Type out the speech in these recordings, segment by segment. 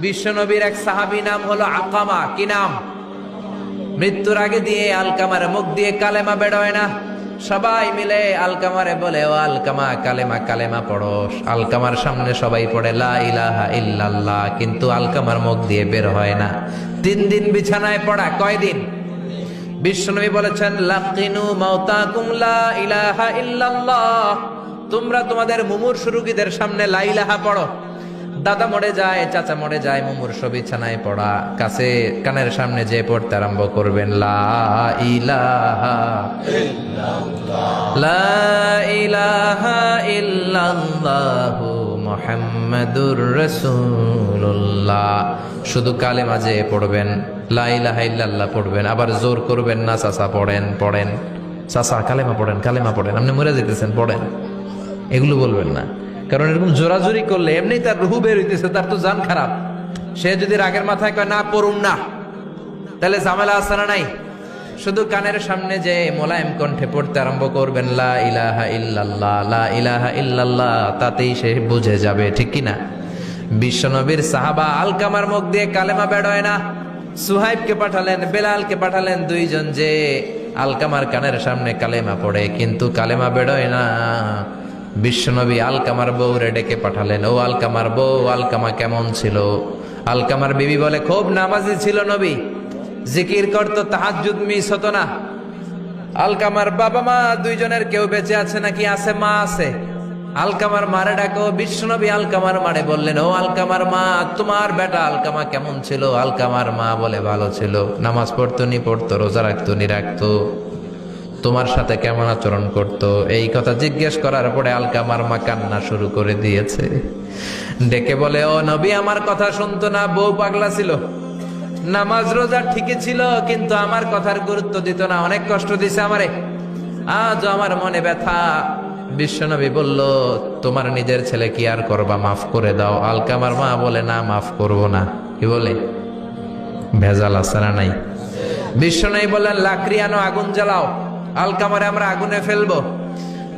বিশ্বনবীর এক সাহাবী নাম হলো আকামা। কি নাম? মৃত্যুর আগে দিয়ে আলকামার মুখ দিয়ে কালেমা বেরোয় না। সবাই মিলে আলকামারে বলে, ও আলকামা, কালেমা কালেমা পড়ো। আলকামার সামনে সবাই পড়ে, লা ইলাহা ইল্লাল্লাহ। কিন্তু আলকামার মুখ দিয়ে বের হয় না। তিন দিন বিছানায় পড়া কয়দিন বিশ্বনবী বলেছেন, লাকিনু মাউতাকুম লা ইলাহা ইল্লাল্লাহ। তোমরা তোমাদের মুমূর্ষ রোগীদের সামনে লা ইলাহা পড়ো। দাদা মরে যায়, চাচা মরে যায় মুমূর্ষ বিছানায় পড়া। কাছে কানের সামনে যে পড়তে আরম্ভ করবেন, লা ইলাহা লা ইলাহা ইল্লাল্লাহু মুহাম্মাদুর রাসূলুল্লাহ। শুধু কালে মাঝে পড়বেন, লা ইলাহা ইল্লাল্লাহ পড়বেন, আবার জোর করবেন না, চাচা পড়েন পড়েন। চাচা, কালেমা পড়েন কালেমা পড়েন। আপনি মরে যেতেছেন পড়েন। এগুলো বলবেন না। কারণ এরকম জোরাজোরি করলে এমনি তার রুহু বের হইতেছে, তার তো জান খারাপ। সে যদি রাগের মাথায় কয়, না পড়ুন না, তাহলে ঝামেলা আছে না নাই? শুধু কানের সামনে যে মোলায়েম কণ্ঠে পড়তে আরম্ভ করবেন, লা ইলাহা ইল্লাল্লাহ, লা ইলাহা ইল্লাল্লাহ, তাতেই সে বুঝে যাবে, ঠিক কি না বিশ্বনবীর সাহাবা আলকামার মুখ দিয়ে কালেমা বেড়োয় না। সুহাইবকে পাঠালেন, বেলালকে পাঠালেন, দুইজন যে আলকামার কানের সামনে কালেমা পড়ে, কিন্তু কালেমা বেড়োয় না। বিশ্বনবী আলকামার বউরে ডেকে পাঠালেন, ও আলকামার বউ, আলকামা কেমন ছিল? আলকামার বিবি বলে, খুব নামাজি ছিল নবী, জিকির করতো তাহাজুদ মিস হতো না। আলকামার বাবা মা দুইজনের কেউ বেঁচে আছে নাকি আছে, মা আছে? আলকামার মারে ডাকো বিশ্বনবী, আলকামার মারে বললেন, ও আলকামার মা, তোমার বেটা আলকামা কেমন ছিল আলকামার মা বলে, ভালো ছিল, নামাজ পড়তো নি, পড়তো, রোজা রাখতো নি, রাখতো। তোমার সাথে কেমন আচরণ করত? এই কথা জিজ্ঞেস করার পরে আলকামার মা কান্না শুরু করে দিয়েছে। ডেকে বলে, ও নবী, আমার কথা শুনতো না, বউ পাগলা ছিল। নামাজ রোজা ঠিকই ছিল, কিন্তু আমার কথার গুরুত্ব দিত না, অনেক কষ্ট দিছে আমারে। আজ আমার মনে ব্যথা। বিশ্বনবী বলল, তোমার নিজের ছেলে কি আর করবা? মাফ করে দাও। আলকামার মা বলে, না, মাফ করব না। কি বলে? ভেজাল আসারা নাই? বিশ্বনবী বললেন, লাকড়ি আনো, আগুন জ্বালাও। আলকামারে আমরা আগুনে ফেলব।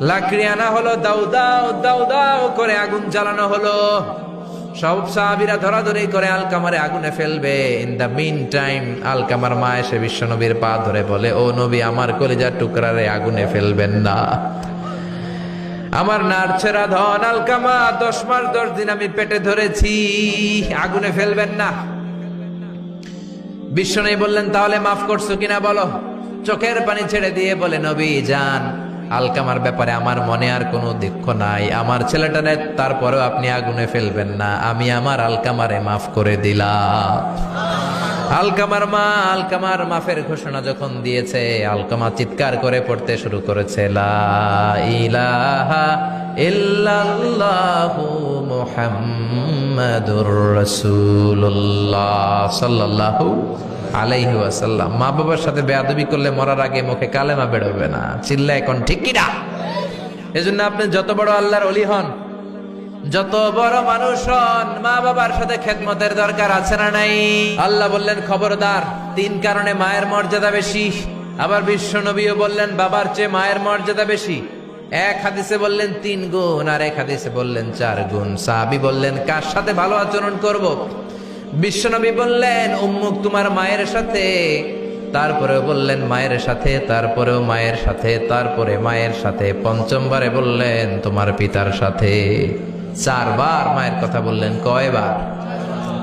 লাকড়ি আনা হলো দাউ দাও দাউ দাও করে আগুন জ্বালানো হলো। সব সাহাবিরা ধরাধরি করে আলকামারে আগুনে ফেলবে। ইন দ্য মিন টাইম আলকামার মা এসে বিশ্বনবীর পা ধরে বলে, ও নবী, আমার কলিজার টুকরারে আগুনে ফেলবেন না। আমার নারছেরা ধন আলকামা দশ মাস, দশ দিন আমি পেটে ধরেছি। আগুনে ফেলবেন না। বিশ্বনবী বললেন, তাহলে মাফ করছ কিনা বলো? চোখের পানি ছেড়ে দিয়ে বলে, নবী, যান। আলকামার ব্যাপারে আমার মনে আর কোনো দুঃখ নাই। আমার ছেলেটারে তারপরেও আপনি আগুনে ফেলবেন না। আমি আমার আলকামারে মাফ করে দিলাম। আলকামার মা, আলকামার মাফের ঘোষণা যখন দিয়েছে, আলকামা চিৎকার করে পড়তে শুরু করেছে মুহাম্মাদুর রাসূলুল্লাহ সাল্লাল্লাহু আলাইহি ওয়াসাল্লাম। মা বাবার সাথে বেয়াদবি করলে মরার আগে মুখে কালেমা বেরোবে না। চিল্লা এখন ঠিক কিনা এজন্য আপনি যত বড় আল্লাহর অলি হন, যত বড় মানুষ হন, মা বাবার সাথে খেদমতের দরকার আছে না নাই? আল্লাহ বললেন, খবরদার, তিন কারণে মায়ের মর্যাদা বেশি। আবার বিশ্ব নবীও বললেন, বাবার চেয়ে মায়ের মর্যাদা বেশি। এক হাদিসে বললেন, তিন গুণ, আর এক হাদিসে বললেন, চার গুণ। সাহাবি বললেন, কার সাথে ভালো আচরণ করব? বিশ্বনবী বললেন, উম্মুক তোমার মায়ের সাথে। তারপরেও বললেন, মায়ের সাথে, তারপরেও মায়ের সাথে, তারপরে মায়ের সাথে। পঞ্চমবারে বললেন, তোমার পিতার সাথে। চারবার মায়ের কথা বললেন, কয়বার?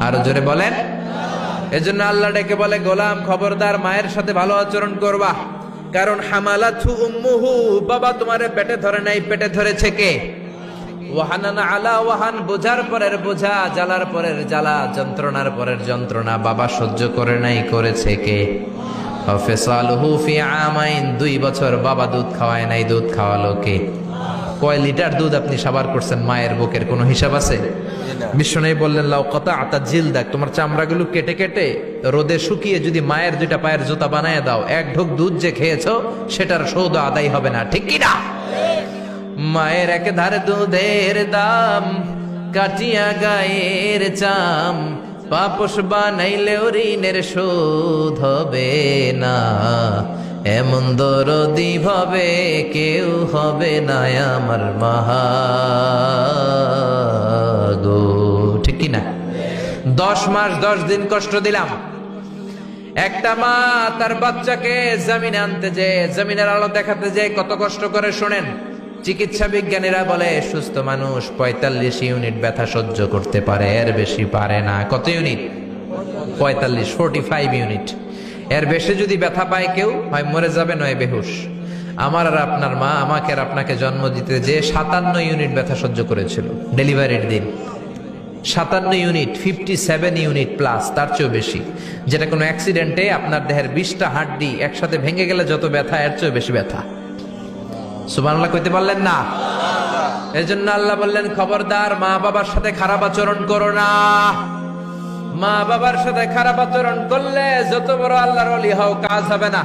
আরও জোরে বলেন। এজন্য আল্লাহ ডেকে বলে, গোলাম খবরদার, মায়ের সাথে ভালো আচরণ করবা। কারণ হামালাথু উম্মুহু, বাবা তোমারে পেটে ধরে নাই, পেটে ধরেছে কে? আলা ওয়াহান, বোঝার পরের বোঝা, জ্বালার পরের জ্বালা, যন্ত্রণার পরের যন্ত্রণা, বাবা সহ্য করে নাই, করেছে দুই বছর বাবা দুধ খাওয়ায় নাই, দুধ খাওয়ালো কে? কয় লিটার দুধ আপনি সাবার করছেন, মায়ের বুকের কোনো হিসাব আছে? বিশ্বনবী বললেন, লাউ কত আতা জিল দেখ তোমার চামড়াগুলো কেটে কেটে রোদে শুকিয়ে যদি মায়ের দুইটা পায়ের জুতা বানায় দাও, এক ঢোক দুধ যে খেয়েছো, সেটার সৌদ আদায় হবে না, ঠিক কি না মায়ের এক ধারে দুধের দাম, কাটিয়া গায়ের চাম পাপস বানাইলেও ঋণের শোধ হবে না। এমন দরদি ভাবে কেউ হবে না আমার মাহা ঠিক কি না দশ মাস দশ দিন কষ্ট দিলাম। একটা মা তার বাচ্চাকে জমিনে আনতে যে জমিনের আলো দেখাতে যে কত কষ্ট করে শোনেন। চিকিৎসা বিজ্ঞানীরা বলে, সুস্থ মানুষ পঁয়তাল্লিশ ইউনিট ব্যথা সহ্য করতে পারে, এর বেশি পারে না। কত ইউনিট? পঁয়তাল্লিশ ফোরটি ফাইভ ইউনিট। এর বেশি যদি ব্যথা পায় কেউ, হয় মরে যাবে নয়, বেহুশ। আমার আর আপনার মা, আমাকে আর আপনাকে জন্ম দিতে যে সাতান্ন ইউনিট ব্যথা সহ্য করেছিল, ডেলিভারির দিন। সাতান্ন unit fifty seven unit plus তার চেয়েও বেশি। যেটা কোনো অ্যাক্সিডেন্টে আপনার দেহের বিশটা হাড্ডি একসাথে ভেঙে গেলে যত ব্যথা, এর চেয়েও বেশি ব্যথা। সুবহানাল্লাহ কইতে পারলেন না? এই জন্য আল্লাহ বললেন, খবরদার, মা বাবার সাথে খারাপ আচরণ করো না। মা বাবার সাথে খারাপ আচরণ করলে যত বড় আল্লাহর অলি হও, কাজ হবে না।